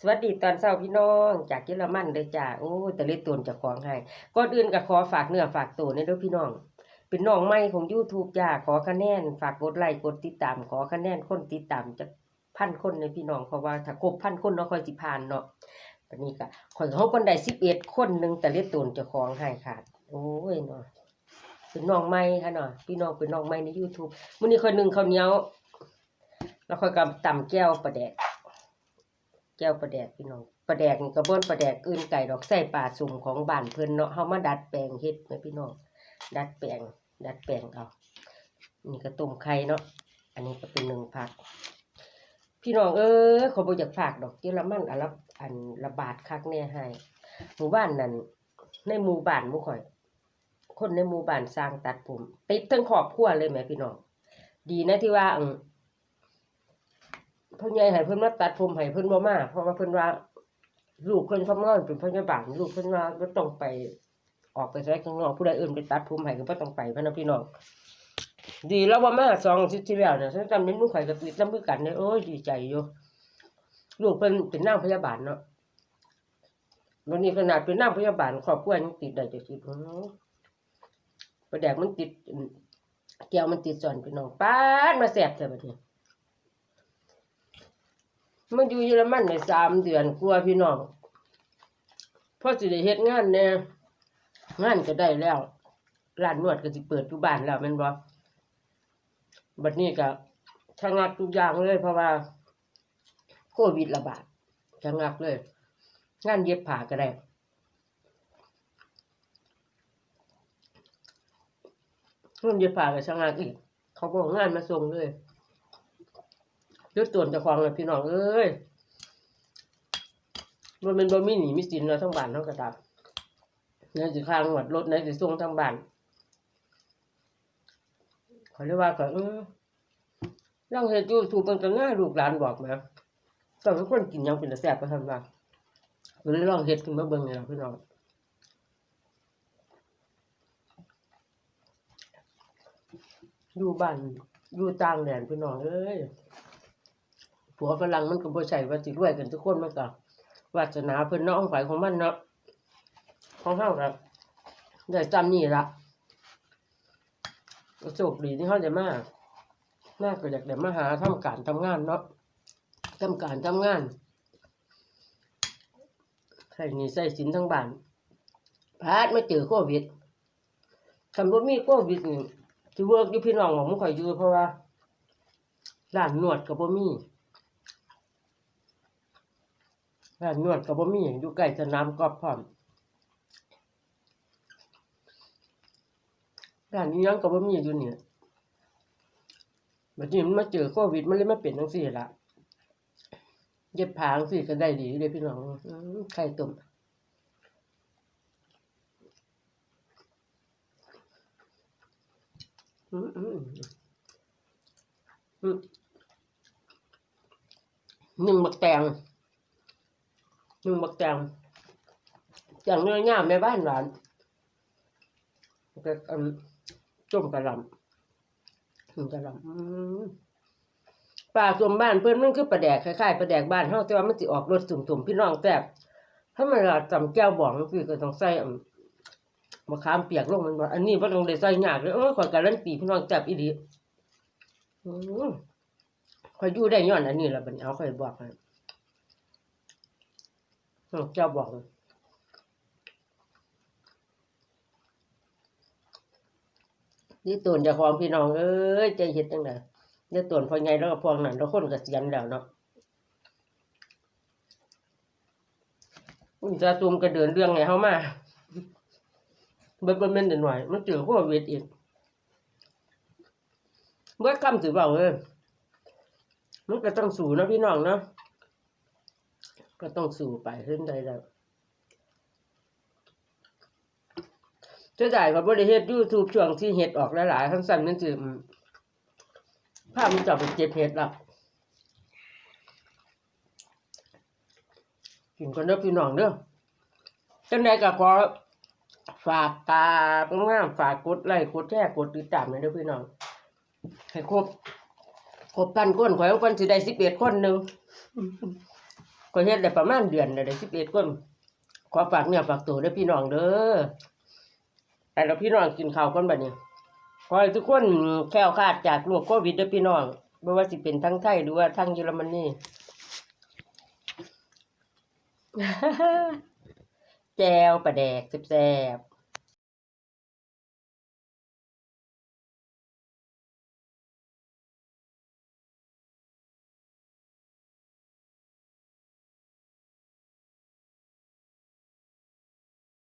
สวัสดีตอนเช้าพี่น้องจากเยอรมันเด้อจ้าโอ้แต่เล็ดตนจะของให้ก่อนอื่นก็ขอฝากเนื้อฝากตัวในด้อพี่น้อง เป็นน้องใหม่ของ YouTube จ้าขอคะแนน ฝากกดไลค์กดติดตาม ขอคะแนนคนติดตามจะพันคนในพี่น้องเพราะว่าถ้าครบพันคนเนาะค่อยสิผ่านเนาะวันนี้ก็ขอยเฮาคนได้11คนหนึงแต่เล็ดตนจ้าของให้ขาดโอ้ยเนาะเป็นน้องใหม่ค่ะเนาะพี่น้องเป็นน้องใหม่ใน YouTube มื้อนี้ค่อยนึ่งข้าวเหนียวแล้วค่อยก็ตำแก้วปลาแดก แก้วปลาแดกพี่น้องปลาแดกนี่ก็บ่นปลาแดกอื่นไก่ดอกใส่ปลาสุ่มของบ้านเพิ่อนเนาะเฮามาดัดแปลงเฮ็ดแม่พี่น้องดัดแปลงดัดแปลงเอานี่ก็ต้มไข่เนาะอันนี้ก็เป็นหนึ่งผัก พี่น้องเอ้ยเขาบ่อยากฝากดอกเยอรมันอันละอันระบาดคักแน่ให้หมู่บ้านนั้นในหมู่บ้านมู่ข่อย คนในหมู่บ้านสร้างตัดผมติดทั้งครอบครัวเลยแหม่พี่น้องดีนะที่ว่าอ พ่อใหญ่ให้เพิ่นมาตัดผมให้เพิ่นบ่มาเพราะว่าเพิ่นว่า ลูกเพิ่นทำงานเป็นพยาบาลลูกเพิ่นว่าบ่ต้องไป ออกไปใช้ข้างนอกผู้ใดอื่นไปตัดผมให้ก็บ่ต้องไปพะนะพี่น้องดีแล้วว่ามาสองทิศที่แล้วเนี่ยฉันจำเป็นลูกข่อยก็ติดน้ำมือกันเนี่ยโอ้ยดีใจอยู่ลูกเพิ่นเป็นนางพยาบาลเนาะวันนี้ขนาดเป็นนางพยาบาลครอบครัวยังติดได้จักสิอื้อประแดกมันติดแก้วมันติดส่วนพี่น้องปาดมาแซ่บแท้บัดนี้ มาอยู่เยอรมันในสามเดือนกลัวพี่น้องพอสิได้เฮ็ดงานแหน่งานก็ได้แล้วร้านนวดก็สิเปิดอยู่บ้านแล้วแม่นบ่บัดนี้ก็ชะงักทุกอย่างเลย เพราะว่าโควิดระบาดชะงักเลย งานเย็บผ้าก็ได้งานเย็บผ้าก็ชะงักอีก เขาบอกงานมาส่งเลย เลือดตวนเจะควงเลยพี่น้องเอ้ยมันเป็นบ่มีหนีมีสินเราทั้งบ้านทั้งกระดาษในสิข้างหวดรถในสิส่งทั้งบ้านเขาเรียกว่าก็เออร่างเฮ็ดยูทูบมันก็ง่ายลูกหลานบอกมาต้องทุกคนกินยังเป็นแต่แซ่บก็ทำว่าก็เลยลองเฮ็ดขึ้นมาเบิ่งเนี่ยพี่น้องอยู่บ้านอยู่ต่างแดนพี่น้องเอ้ย ผัวฝรั่งมันก็บ่ใช่ว่าสิรวยกันทุกคนมันก็วาสนาเพิ่นเนาะของฝ่ายของมันเนาะของเฮาก็ได้จำนี่ละก็โชคดีที่เฮาได้มาน่าก็อยากได้มาหาทำการทำงานเนาะทำการทำงานใส่หนี่ใส่สินทั้งบ้านพาดมาเจอโควิดคันบ่มีโควิดนี่สิเวิร์กอยู่พี่น้องของมันข่อยอยู่เพราะว่าร้านนวดก็บ่มี ร้านนวดก็บ่มีอยู่ใกล้สนามกอล์ฟพร้อมร้านนี้ยังก็บ่มีอยู่เนี่ยบัดนี้มันมาเจอโควิดมันเลยมาเป็นจังซี่ละเย็บผางซี่ก็ได้ดีเลยพี่น้องไข่ต้มอืมอืมอืมหนึ่งบักแตง หนึ่งบักแตงแตงเนื้อย่างแม่บ้านหวานก็อืมต้มกระล่ำต้มกระลำปลาส้มบ้านเพิ่อนมันคือปลาแดกคล้ายๆปลาแดกบ้านเฮาแต่ว่ามันสิออกรสตุ่มๆพี่น้องแซ่บถ้ามันละจำแก้วบ่องคือก็ต้องใส่มมะขามเปียกลงมันบ่อันนี้บ่ต้องได้ใส่ยากเลยเออข่อการันตีพี่น้องแซ่บอีหลีข่อยอยู่ได้ย้อนอันนี้ละบันี้เอาข่อยบอกให้ อืมเจ้าบอกนี่ตวนจะของพี่น้องเอ้ยใจเฮ็ดจังไดนี่ตวนพอไงแล้วก็พวงนั่นแล้วคนก็เสียนแล้วเนาะอุ้ยจะซุมก็เดินเรื่องไงเฮามาเบิดบ่แม่นหน่อยมันเจอโควิดอีกเบิดคำสิเว้าเอ้ยมันก็ต้องสู้เนะพี่น้องเนาะ ก็ต้องสู่ไปเรื่อยๆแล้วเจะได้ก็บ่ได้เฮ็ด YouTube ช่วงที่เฮ็ดออกหลายๆทั้งสั่นนั่นสิอืมภาพมันจะไปเก็บเฮ็ดแล้วกินกันเด้อพี่น้องเด้อจังไดก็ขอฝากตางามฝากกดไลค์กดแชร์กดติดตามให้เด้อพี่น้อง ให้ครบ ครบพันคนข่อยเอาคนสิได้11คนหนึง ก็เฮ็ดได้ประมาณเดือนแล้วได้11คนขอฝากเนี่ยฝากตัวได้พี่น้องเด้อไปแล้วพี่น้องกินข้าวกันบัดนี้ขอให้ทุกคนแคล้วคาดจากโรคโควิดได้พี่น้องไม่ว่าสิเป็นทั้งไทยหรือว่าทั้งเยอรมนีแจวประแดกแซ่บ